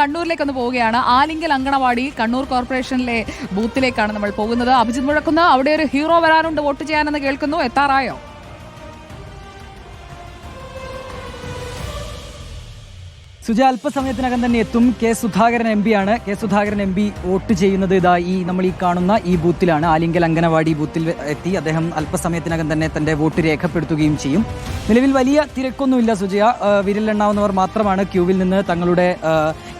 കണ്ണൂരിലേക്ക് ഒന്ന് പോവുകയാണ്. ആലിങ്കൽ അങ്കണവാടി കണ്ണൂർ കോർപ്പറേഷനിലെ ബൂത്തിലേക്കാണ് നമ്മൾ പോകുന്നത്. അഭിജിത് മുഴക്കുന്ന അവിടെ ഒരു ഹീറോ വരാനുണ്ട് വോട്ട് ചെയ്യാനെന്ന് കേൾക്കുന്നു. എത്താറായോ? സുജ അല്പസമയത്തിനകം തന്നെ എത്തും. കെ സുധാകരൻ എം ആണ്. K Sudhakaran M P vote ചെയ്യുന്നത് ഇതാ ഈ നമ്മൾ ഈ കാണുന്ന ഈ ബൂത്തിലാണ്. ആലിങ്കൽ അംഗനവാടി ബൂത്തിൽ എത്തി അദ്ദേഹം അല്പസമയത്തിനകം തന്നെ തന്റെ വോട്ട് രേഖപ്പെടുത്തുകയും ചെയ്യും. നിലവിൽ വലിയ തിരക്കൊന്നുമില്ല സുജയ വിരലെണ്ണാവുന്നവർ മാത്രമാണ് ക്യൂവിൽ നിന്ന് തങ്ങളുടെ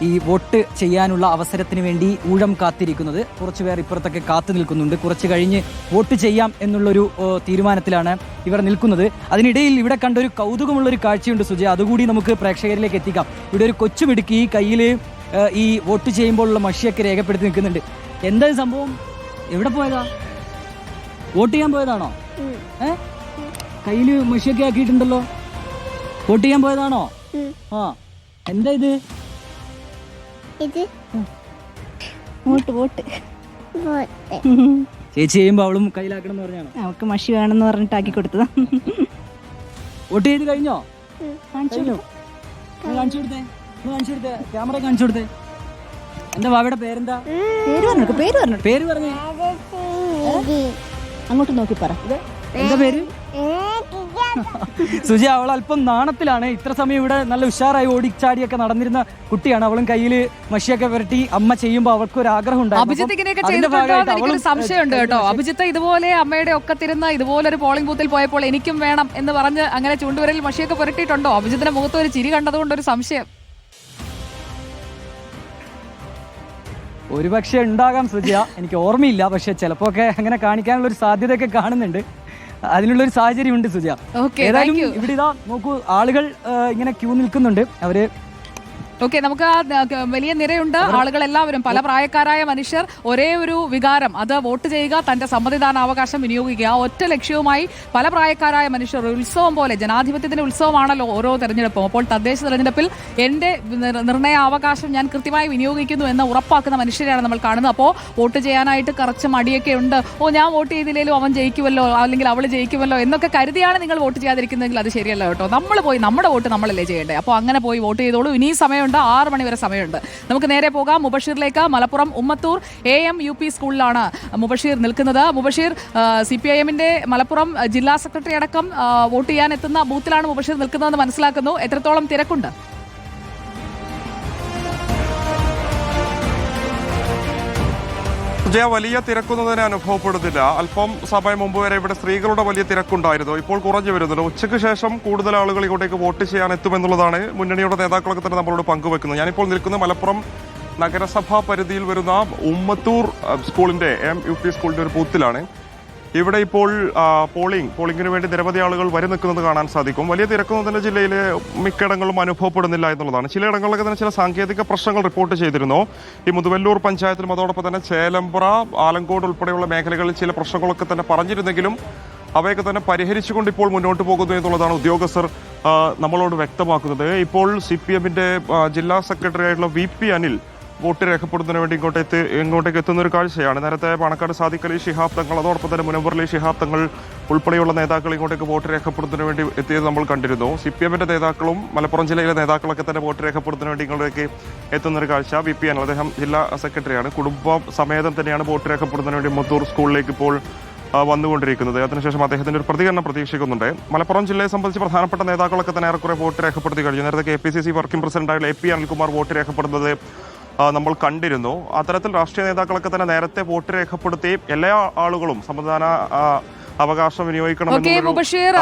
ഈ വോട്ട് ചെയ്യാനുള്ള അവസരത്തിന് വേണ്ടി ഊഴം കാത്തിരിക്കുന്നത്. കുറച്ച് പേർ ഇപ്പുറത്തൊക്കെ കാത്തു നിൽക്കുന്നുണ്ട്. കുറച്ച് കഴിഞ്ഞ് വോട്ട് ചെയ്യാം എന്നുള്ളൊരു തീരുമാനത്തിലാണ് ഇവർ നിൽക്കുന്നത്. അതിനിടയിൽ ഇവിടെ കണ്ടൊരു കൗതുകമുള്ളൊരു കാഴ്ചയുണ്ട് സുജയ അതുകൂടി നമുക്ക് പ്രേക്ഷകരിലേക്ക് എത്തിക്കാം. ഇവിടെ ഒരു കൊച്ചു മിടുക്കി ഈ കയ്യിൽ ഈ വോട്ട് ചെയ്യുമ്പോഴുള്ള മഷിയൊക്കെ രേഖപ്പെടുത്തി നിൽക്കുന്നുണ്ട്. എന്താ സംഭവം? എവിടെ പോയതാ? വോട്ട് ചെയ്യാൻ പോയതാണോ? ഏ? കയ്യിൽ മഷിയൊക്കെ ആക്കിയിട്ടുണ്ടല്ലോ. വോട്ട് ചെയ്യാൻ പോയതാണോ? ആ. എന്താ ഇത്? ഇത് വോട്ട് വോട്ട്. ചേച്ചി ചെയ്യുമ്പോ അവളും കയ്യിലാക്കണം എന്ന് പറഞ്ഞാണോ? നമുക്ക് മഷി വേണമെന്ന് പറഞ്ഞിട്ട് ആക്കി കൊടുത്തതാ. വോട്ട് ചെയ്ത് കഴിഞ്ഞോ? കാണിച്ചു കാണിച്ചു കൊടുത്തേ. കാണിച്ചു കൊടുത്തേ. ക്യാമറ കാണിച്ചു കൊടുത്തേ. എന്താ വാവയുടെ പേരെന്താ? പേര് പറഞ്ഞു പേര് പറഞ്ഞു പേര് പറഞ്ഞു. അങ്ങോട്ട് നോക്കി പറ. എന്താ പേര്? സുജി അവൾ അല്പം നാണത്തിലാണ്. ഇത്ര സമയം ഇവിടെ നല്ല ഉഷാറായി ഓടിച്ചാടിയൊക്കെ നടന്നിരുന്ന കുട്ടിയാണ്. അവളും കയ്യിൽ മഷിയൊക്കെ പുരട്ടി അമ്മ ചെയ്യുമ്പോൾ അവൾക്ക് ഒരു ആഗ്രഹം ഉണ്ടായിരുന്നു. സംശയമുണ്ട് കേട്ടോ. അഭിജിത്ത് ഇതുപോലെ അമ്മയുടെ ഒക്കെ തിരുന്ന് ഇതുപോലെ ഒരു പോളിംഗ് ബൂത്തിൽ പോയപ്പോൾ എനിക്കും വേണം എന്ന് പറഞ്ഞ് അങ്ങനെ ചൂണ്ടുവരിൽ മഷിയൊക്കെ പുരട്ടിയിട്ടുണ്ടോ? അഭിജിത്തിന്റെ മുഖത്ത് ഒരു ചിരി കണ്ടതുകൊണ്ട് ഒരു സംശയം. ഒരുപക്ഷെ ഉണ്ടാകാം സുജിയ. എനിക്ക് ഓർമ്മയില്ല. പക്ഷെ ചിലപ്പോ ഒക്കെ അങ്ങനെ കാണിക്കാനുള്ള ഒരു സാധ്യതയൊക്കെ കാണുന്നുണ്ട്. അതിനുള്ള ഒരു സാഹചര്യം ഉണ്ട് സുജ ഏതായാലും ഇവിടെ ഇതാ നോക്കൂ ആളുകൾ ഇങ്ങനെ ക്യൂ നിൽക്കുന്നുണ്ട്. അവർ ഓക്കെ നമുക്ക് ആ വലിയ നിരയുണ്ട്. ആളുകൾ എല്ലാവരും പല പ്രായക്കാരായ മനുഷ്യർ ഒരേ ഒരു വികാരം. അത് വോട്ട് ചെയ്യുക തന്റെ സമ്മതിദാനാവകാശം വിനിയോഗിക്കുക. ആ ഒറ്റ ലക്ഷ്യവുമായി പല പ്രായക്കാരായ മനുഷ്യർ ഉത്സവം പോലെ ജനാധിപത്യത്തിന്റെ ഉത്സവമാണല്ലോ ഓരോ തെരഞ്ഞെടുപ്പും. അപ്പോൾ തദ്ദേശ തെരഞ്ഞെടുപ്പിൽ എന്റെ നിർണയ അവകാശം ഞാൻ കൃത്യമായി വിനിയോഗിക്കുന്നു എന്ന് ഉറപ്പാക്കുന്ന മനുഷ്യരെയാണ് നമ്മൾ കാണുന്നത്. അപ്പോൾ വോട്ട് ചെയ്യാനായിട്ട് കുറച്ച് മടിയൊക്കെ ഉണ്ട്. ഓ ഞാൻ വോട്ട് ചെയ്തില്ലെങ്കിലും അവൻ ജയിക്കുമല്ലോ അല്ലെങ്കിൽ അവൾ ജയിക്കുമല്ലോ എന്നൊക്കെ കരുതിയാണ് നിങ്ങൾ വോട്ട് ചെയ്യാതിരിക്കുന്നതെങ്കിൽ അത് ശരിയല്ല കേട്ടോ. നമ്മൾ പോയി നമ്മുടെ വോട്ട് നമ്മളല്ലേ ചെയ്യേണ്ടത്. അപ്പോൾ അങ്ങനെ പോയി വോട്ട് ചെയ്തോളൂ. ഇനിയും സമയമുണ്ട് ആറ് മണി വരെ സമയമുണ്ട്. നമുക്ക് നേരെ പോകാം. മുബഷീറിലേക്ക് Malappuram Ummathur A M U P സ്കൂളിലാണ് മുബഷീർ നിൽക്കുന്നത്. മുബഷീർ സി പി ഐ എമ്മിന്റെ മലപ്പുറം ജില്ലാ സെക്രട്ടറി അടക്കം വോട്ട് ചെയ്യാൻ എത്തുന്ന ബൂത്തിലാണ് മുബഷീർ നിൽക്കുന്നതെന്ന് മനസ്സിലാക്കുന്നു. എത്രത്തോളം തിരക്കുണ്ട്? ജയ വലിയ തിരക്കൊന്നും തന്നെ അനുഭവപ്പെടുന്നില്ല. അല്പം സമയം മുമ്പ് വരെ ഇവിടെ സ്ത്രീകളുടെ വലിയ തിരക്കുണ്ടായിരുന്നു. ഇപ്പോൾ കുറഞ്ഞു വരുന്നുണ്ട്. ഉച്ചയ്ക്ക് ശേഷം കൂടുതൽ ആളുകൾ ഇങ്ങോട്ടേക്ക് വോട്ട് ചെയ്യാൻ എത്തുമെന്നുള്ളതാണ് മുന്നണിയുടെ നേതാക്കളൊക്കെ തന്നെ നമ്മളോട് പങ്കുവെക്കുന്നത്. ഞാനിപ്പോൾ നിൽക്കുന്ന മലപ്പുറം നഗരസഭാ പരിധിയിൽ വരുന്ന ഉമ്മത്തൂർ സ്കൂളിന്റെ എം യു പി സ്കൂളിന്റെ ഒരു ബൂത്തിലാണ്. ഇവിടെ ഇപ്പോൾ പോളിംഗ് പോളിംഗിന് വേണ്ടി നിരവധി ആളുകൾ വരി നിൽക്കുന്നത് കാണാൻ സാധിക്കും. വലിയ തിരക്കൊന്നും തന്നെ ജില്ലയിൽ മിക്കയിടങ്ങളിലും അനുഭവപ്പെടുന്നില്ല എന്നുള്ളതാണ്. ചിലയിടങ്ങളിലൊക്കെ തന്നെ ചില സാങ്കേതിക പ്രശ്നങ്ങൾ റിപ്പോർട്ട് ചെയ്തിരുന്നു. ഈ മുതുവല്ലൂർ പഞ്ചായത്തിലും അതോടൊപ്പം തന്നെ ചേലമ്പ്ര ആലങ്കോട് ഉൾപ്പെടെയുള്ള മേഖലകളിൽ ചില പ്രശ്നങ്ങളൊക്കെ തന്നെ പറഞ്ഞിരുന്നെങ്കിലും അവയൊക്കെ തന്നെ പരിഹരിച്ചുകൊണ്ട് ഇപ്പോൾ മുന്നോട്ട് പോകുന്നു എന്നുള്ളതാണ് ഉദ്യോഗസ്ഥർ നമ്മളോട് വ്യക്തമാക്കുന്നത്. ഇപ്പോൾ സി പി എമ്മിന്റെ ജില്ലാ സെക്രട്ടറി ആയിട്ടുള്ള വി പി അനിൽ വോട്ട് രേഖപ്പെടുത്തുന്നതിന് വേണ്ടി ഇങ്ങോട്ട് എത്തി ഇങ്ങോട്ടേക്ക് എത്തുന്ന ഒരു കാഴ്ചയാണ്. നേരത്തെ പാണക്കാട് അലി ശിഹാബ് തങ്ങൾ അതോടൊപ്പം തന്നെ മുനവർ ശിഹാബ് തങ്ങൾ ഉൾപ്പെടെയുള്ള നേതാക്കൾ ഇങ്ങോട്ടേക്ക് വോട്ട് രേഖപ്പെടുത്തുന്നതിന് വേണ്ടി എത്തിയത് നമ്മൾ കണ്ടിരുന്നു. സി പി എമ്മിന്റെ നേതാക്കളും മലപ്പുറം ജില്ലയിലെ നേതാക്കളൊക്കെ തന്നെ വോട്ട് രേഖപ്പെടുത്തുന്നതിന് വേണ്ടി ഇങ്ങോട്ടേക്ക് എത്തുന്ന ഒരു കാഴ്ച വി പി അനിൽ. അദ്ദേഹം ജില്ലാ സെക്രട്ടറിയാണ്. കുടുംബ സമേതം തന്നെയാണ് വോട്ട് രേഖപ്പെടുത്തുന്നതിന് വേണ്ടി മുത്തൂർ സ്കൂളിലേക്ക് ഇപ്പോൾ വന്നുകൊണ്ടിരിക്കുന്നത്. അതിനുശേഷം അദ്ദേഹത്തിന്റെ ഒരു പ്രതികരണം പ്രതീക്ഷിക്കുന്നുണ്ട്. മലപ്പുറം ജില്ലയെ സംബന്ധിച്ച് പ്രധാനപ്പെട്ട നേതാക്കളൊക്കെ തന്നെ ഏറെക്കുറെ വോട്ട് രേഖപ്പെടുത്തി കഴിഞ്ഞു. നേരത്തെ K P C C working പ്രസിഡന്റായുള്ള A P Anilkumar vote രേഖപ്പെടുന്നത് നമ്മൾ കണ്ടിരുന്നു. അത്തരത്തിൽ രാഷ്ട്രീയ നേതാക്കളൊക്കെ തന്നെ നേരത്തെ വോട്ട് രേഖപ്പെടുത്തി എല്ലാ ആളുകളും സമ്മതിദാന അവകാശം മുബഷീർ